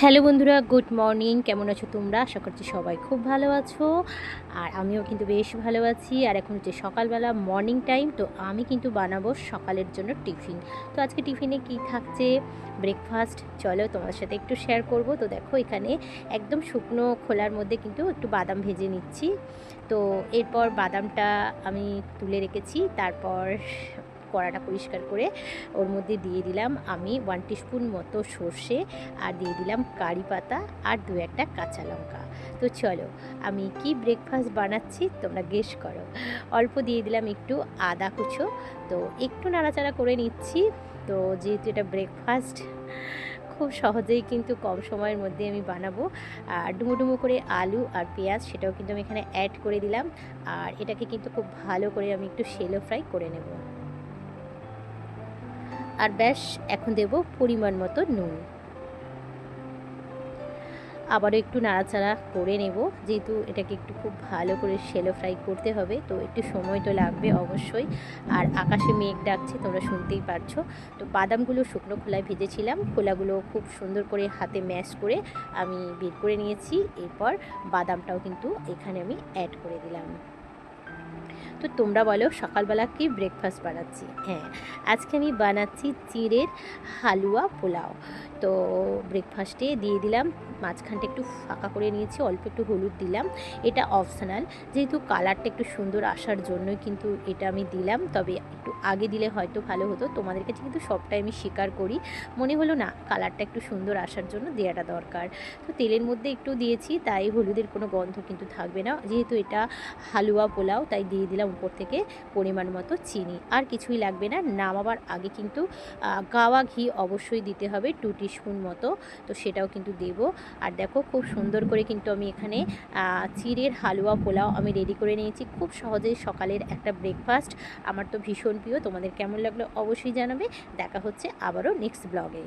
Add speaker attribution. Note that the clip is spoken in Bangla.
Speaker 1: হ্যালো বন্ধুরা, গুড মর্নিং। কেমন আছো তোমরা? আশা করছি সবাই খুব ভালো আছো। আর আমিও কিন্তু বেশ ভালো আছি। আর এখন হচ্ছে সকালবেলা মর্নিং টাইম তো আমি কিন্তু বানাবো সকালের জন্য টিফিন। তো আজকে টিফিনে কি থাকছে? ব্রেকফাস্ট চলো তোমার সাথে একটু শেয়ার করব। তো দেখো, এখানে একদম শুকনো খোলার মধ্যে কিন্তু একটু বাদাম ভেজে নিচ্ছি। তো এরপর বাদামটা আমি তুলে রেখেছি। তারপর কড়াটা পরিষ্কার করে ওর মধ্যে দিয়ে দিলাম আমি ওয়ান টিস্পুন মতো সর্ষে আর দিয়ে দিলাম কারি পাতা আর দু একটা কাঁচা লঙ্কা। তো চলো, আমি কি ব্রেকফাস্ট বানাচ্ছি তোমরা গেস করো। অল্প দিয়ে দিলাম একটু আদা কুচো, তো একটু নাড়াচাড়া করে নিচ্ছি। তো যেহেতু এটা ব্রেকফাস্ট খুব সহজেই কিন্তু কম সময়ের মধ্যে আমি বানাবো। আর ডুমো ডুমো করে আলু আর পেঁয়াজ সেটাও কিন্তু আমি এখানে অ্যাড করে দিলাম। আর এটাকে কিন্তু খুব ভালো করে আমি একটু সেলো ফ্রাই করে নেব। আর ব্যাস, এখন দেব পরিমাণ মতো নুন। আবারও একটু নাড়াচাড়া করে নেব, যেহেতু এটাকে একটু খুব ভালো করে সেলো ফ্রাই করতে হবে, তো একটু সময় তো লাগবে অবশ্যই। আর আকাশে মেঘ ডাকছে, তোমরা শুনতেই পারছ। তো বাদামগুলো শুকনো খোলায় ভেজেছিলাম, খোলাগুলো খুব সুন্দর করে হাতে ম্যাশ করে আমি বের করে নিয়েছি। এরপর বাদামটাও কিন্তু এখানে আমি অ্যাড করে দিলাম। তো তোমরা বলো সকালবেলা কি ব্রেকফাস্ট বানাচ্ছি? হ্যাঁ আজকে আমি বানাচ্ছি চিড়ের হালুয়া পোলাও। তো ব্রেকফাস্টে দিয়ে দিলাম মাঝখানটা একটু ফাঁকা করে নিয়েছি, অল্প একটু হলুদ দিলাম। এটা অপশনাল, যেহেতু কালারটা একটু সুন্দর আসার জন্যই কিন্তু এটা আমি দিলাম। তবে একটু আগে দিলে হয়তো ভালো হতো, তোমাদের কাছে কিন্তু সবটাই আমি স্বীকার করি। মনে হলো না, কালারটা একটু সুন্দর আসার জন্য দেওয়াটা দরকার। তো তেলের মধ্যে একটু দিয়েছি, তাই হলুদের কোনো গন্ধ কিন্তু থাকবে না। যেহেতু এটা হালুয়া পোলাও, তাই দিয়ে দিলাম উপর থেকে পরিমাণ মতো চিনি। আর কিছুই লাগবে না, নামাবার আগে কিন্তু গাওয়া ঘি অবশ্যই দিতে হবে, টু টিস্পুন মতো। তো সেটাও কিন্তু দেব। আর দেখো খুব সুন্দর করে কিন্তু আমি এখানে চিড়ের হালুয়া পোলাও আমি রেডি করে নিয়েছি। খুব সহজেই সকালের একটা ব্রেকফাস্ট আমার তো ভীষণ প্রিয়। তোমাদের কেমন লাগল অবশ্যই জানাবে। দেখা হচ্ছে আবারও নেক্সট ব্লগে